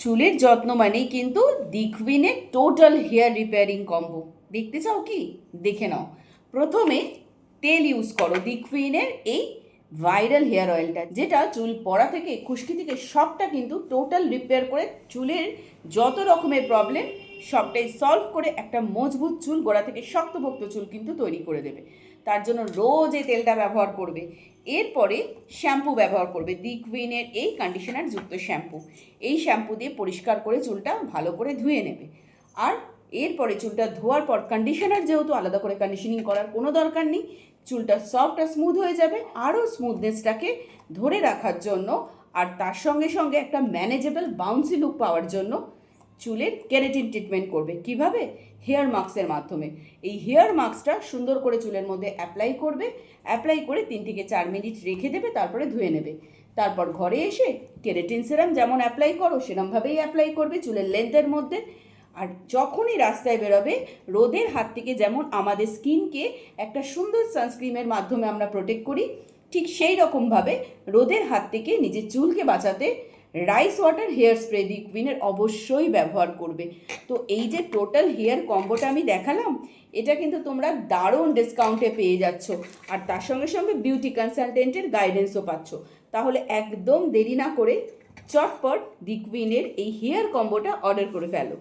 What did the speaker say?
চুলের যত্ন মানেই কিন্তু দিকবিনে টোটাল হেয়ার রিপেয়ারিং কম্বো দেখতে চাও কি? দেখে নাও। প্রথমে তেল ইউজ করো দিকউইনের এই ভাইরাল হেয়ার অয়েলটা যেটা চুল পড়া থেকে খুশকি থেকে সবটা কিন্তু টোটাল রিপেয়ার করে চুলের যত রকমের প্রবলেম সবটাই সলভ করে একটা মজবুত চুল গোড়া থেকে শক্তপোক্ত চুল কিন্তু তৈরি করে দেবে। তার জন্য রোজ এই তেলটা ব্যবহার করবে। এরপরে শ্যাম্পু ব্যবহার করবে। দি কুইনের এই কন্ডিশনার যুক্ত শ্যাম্পু। এই শ্যাম্পু দিয়ে পরিষ্কার করে চুলটা ভালো করে ধুয়ে নেবে। আর এরপরে চুলটা ধোয়ার পর কন্ডিশনার যেহেতু আলাদা করে কন্ডিশনিং করার কোনো দরকার নেই, চুলটা সফট আর স্মুথ হয়ে যাবে। আরও স্মুথনেসটাকে ধরে রাখার জন্য আর তার সঙ্গে সঙ্গে একটা ম্যানেজেবল বাউন্সি লুক পাওয়ার জন্য চুলের কেরাটিন ট্রিটমেন্ট করবে। কীভাবে? হেয়ার মাস্কের মাধ্যমে। এই হেয়ার মাস্কটা সুন্দর করে চুলের মধ্যে অ্যাপ্লাই করবে অ্যাপ্লাই করে তিন থেকে চার মিনিট রেখে দেবে, তারপরে ধুয়ে নেবে। তারপর ঘরে এসে কেরাটিন সিরাম যেমন অ্যাপ্লাই করো, সেরমভাবেই অ্যাপ্লাই করবে চুলের লেন্থের মধ্যে। আর যখনই রাস্তায় বেরোবে, রোদের হাত থেকে যেমন আমাদের স্কিনকে একটা সুন্দর সানস্ক্রিমের মাধ্যমে আমরা প্রোটেক্ট করি ঠিক সেই রকমভাবে রোদের হাত থেকে নিজের চুলকে বাঁচাতে rice water hair spray the কুইনের অবশ্যই ব্যবহার করবে। তো এই যে টোটাল হেয়ার কম্বোটা আমি দেখালাম, এটা কিন্তু তোমরা দারুণ ডিসকাউন্টে পেয়ে যাচ্ছ। আর তার সঙ্গে সঙ্গে বিউটি কনসালটেন্টের গাইডেন্সও পাচ্ছ। তাহলে একদম দেরি না করে চটপট দি কুইনের এই হেয়ার কম্বোটা অর্ডার করে ফেলো।